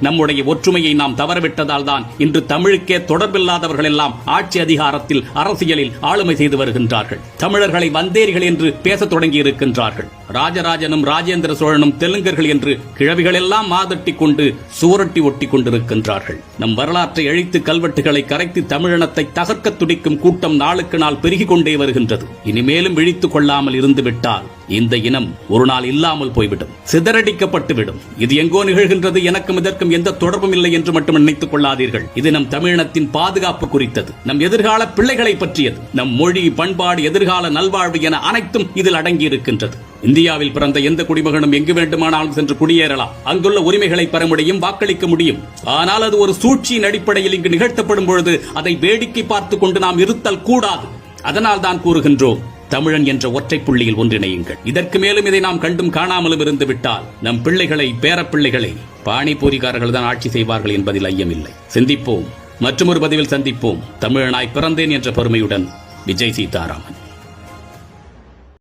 நம்முடைய ஒற்றுமையை நாம் தவறவிட்டதால் தான் இன்று தமிழுக்கே தொடர்பில்லாதவர்கள் எல்லாம் ஆட்சி அதிகாரத்தில் அரசியலில் ஆளுமை செய்து வருகின்றார்கள். தமிழர்களை வந்தேரிகள் என்று பேசத் தொடங்கி இருக்கின்றார்கள். ராஜராஜனும் ராஜேந்திர சோழனும் தெலுங்கர்கள் என்று கிழவிகளெல்லாம் மாதட்டி கொண்டு சூரட்டி ஒட்டி கொண்டிருக்கின்றார்கள். நம் வரலாற்றை அழித்து கல்வெட்டுகளை கரைத்து தமிழினத்தை தகர்க்க துடிக்கும் கூட்டம் நாளுக்கு நாள் பெருகிக் கொண்டே வருகின்றது. இனிமேலும் விழித்துக் கொள்ளாமல் இருந்துவிட்டால் இந்த இனம் ஒரு நாள் இல்லாமல் போய்விடும். சிதறடிக்கப்பட்டுவிடும். இது எங்கோ நிகழ்கின்றது. எனக்கும் இதற்கும் எந்த தொடர்பும் இல்லை என்று மட்டும் நினைத்துக் கொள்ளாதீர்கள். இது நம் தமிழினத்தின் பாதுகாப்பு குறித்தது. நம் எதிர்கால பிள்ளைகளை பற்றியது. நம் மொழி பண்பாடு எதிர்கால நல்வாழ்வு என அனைத்தும் இதில் அடங்கி இருக்கின்றது இந்தியாவில் பிறந்த எந்த குடிமகனும் எங்கு வேண்டுமானாலும் சென்று குடியேறலாம். அங்குள்ள உரிமைகளை பெற முடியும் வாக்களிக்க முடியும். ஆனால் அது ஒரு சூழ்ச்சியின் அடிப்படையில் இங்கு நிகழ்த்தப்படும் பொழுது அதை வேடிக்கை பார்த்துக் கொண்டு நாம் இருத்தல் கூடாது. அதனால் தான் கூறுகின்றோம் தமிழன் என்ற ஒற்றை புள்ளியில் ஒன்றிணையுங்கள். இதற்கு மேலும் இதை நாம் கண்டும் காணாமலும் இருந்து விட்டால் நம் பிள்ளைகளை பேரப்பிள்ளைகளை பாணிபூரிகாரர்கள் தான் ஆட்சி செய்வார்கள் என்பதில் ஐயமில்லை. சிந்திப்போம். மற்றொரு பதிவில் சந்திப்போம். தமிழனாய் பிறந்தேன் என்ற பெருமையுடன் விஜய் சீதாராமன்.